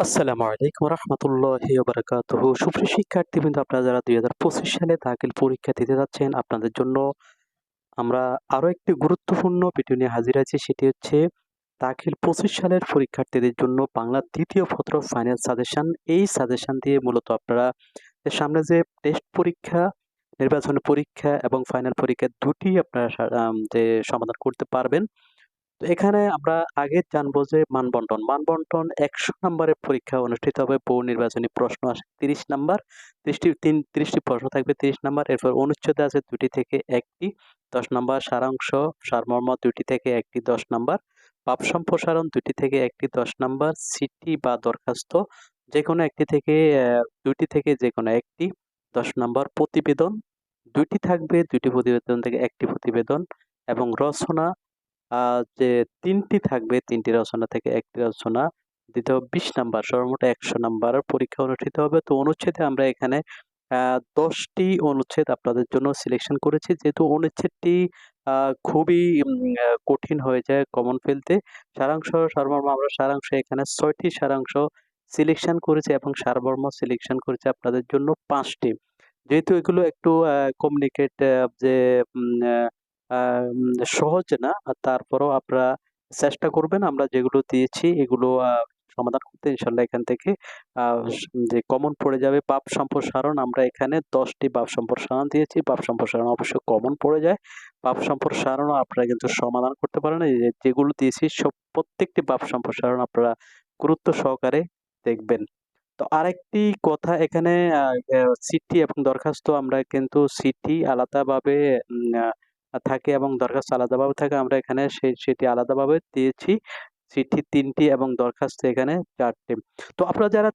আসসালামু আলাইকুম রহমতুল্লাহি বারাকাতুহু সুপ্রিয় শিক্ষার্থীবৃন্দ আপনারা যারা দুই হাজার পঁচিশ সালে দাখিল পরীক্ষা দিতে যাচ্ছেন, আপনাদের জন্য আমরা আরও একটি গুরুত্বপূর্ণ ভিডিও নিয়ে হাজির আছি। সেটি হচ্ছে, দাখিল পঁচিশ সালের পরীক্ষার্থীদের জন্য বাংলা দ্বিতীয় পত্র ফাইনাল সাজেশন। এই সাজেশন দিয়ে মূলত আপনারা সামনে যে টেস্ট পরীক্ষা, নির্বাচনী পরীক্ষা এবং ফাইনাল পরীক্ষা দুটি আপনারা যে সমাধান করতে পারবেন এখানে আমরা আগে জানব যে মানবন্টন। মানবন্টন একশো নম্বরের পরীক্ষা অনুষ্ঠিত হবে, বহু নির্বাচনী প্রশ্ন আসে। তিরিশ নাম্বার, ত্রিশটি, তিন, ত্রিশটি প্রশ্ন থাকবে তিরিশ নাম্বার, এরপর অনুচ্ছেদ আছে দুটি থেকে একটি, দশ নাম্বার সারাংশ, সারমর্ম দুটি থেকে একটি, দশ নাম্বার পাপ সম্প্রসারণ দুটি থেকে একটি, দশ নাম্বার সিটি বা দরখাস্ত যে কোনো একটি থেকে দুটি থেকে যে কোনো একটি, দশ নাম্বার প্রতিবেদন দুইটি থাকবে দুইটি প্রতিবেদন থেকে একটি প্রতিবেদন এবং রচনা যে তিনটি থাকবে তিনটি রচনা থেকে একটি রচনা দিতে হবে বিশ নাম্বার সর্বমোট একশো নাম্বার পরীক্ষা অনুষ্ঠিত হবে। তো অনুচ্ছেদে আমরা এখানে দশটি অনুচ্ছেদ আপনাদের জন্য সিলেকশন করেছি। যেহেতু অনুচ্ছেদটি খুবই কঠিন হয়ে যায় কমন ফেলতে সারাংশ সারমর্ম আমরা সারাংশ এখানে ছয়টি সারাংশ সিলেকশন করেছি এবং সারমর্ম সিলেকশন করেছি আপনাদের জন্য পাঁচটি। যেহেতু এগুলো একটু কমিউনিকেট যে সহজ না। তারপরেও আপনারা চেষ্টা করবেন, আমরা যেগুলো দিয়েছি এগুলো সমাধান করতে। ইনশাল্লাহ এখান থেকে যে কমন পড়ে যাবে পাপ সম্প্রসারণ, আমরা এখানে দশটি পাপ সম্প্রসারণ দিয়েছি। পাপ সম্প্রসারণ অবশ্যই কমন পড়ে যায়। পাপ সম্প্রসারণও আপনারা কিন্তু সমাধান করতে পারেন। যেগুলো দিয়েছি, সব প্রত্যেকটি পাপ সম্প্রসারণ আপনারা গুরুত্ব সহকারে দেখবেন। তো আরেকটি কথা এখানে সিটি এবং দরখাস্ত আমরা কিন্তু সিটি আলাদাভাবে থাকে এবং দরখাস্ত আলাদাভাবে থাকে, আমরা এখানে সেই সেটি আলাদাভাবে দিয়েছি। চিঠি তিনটি এবং দরখাস্ত এখানে চারটি। তো আপনারা যারা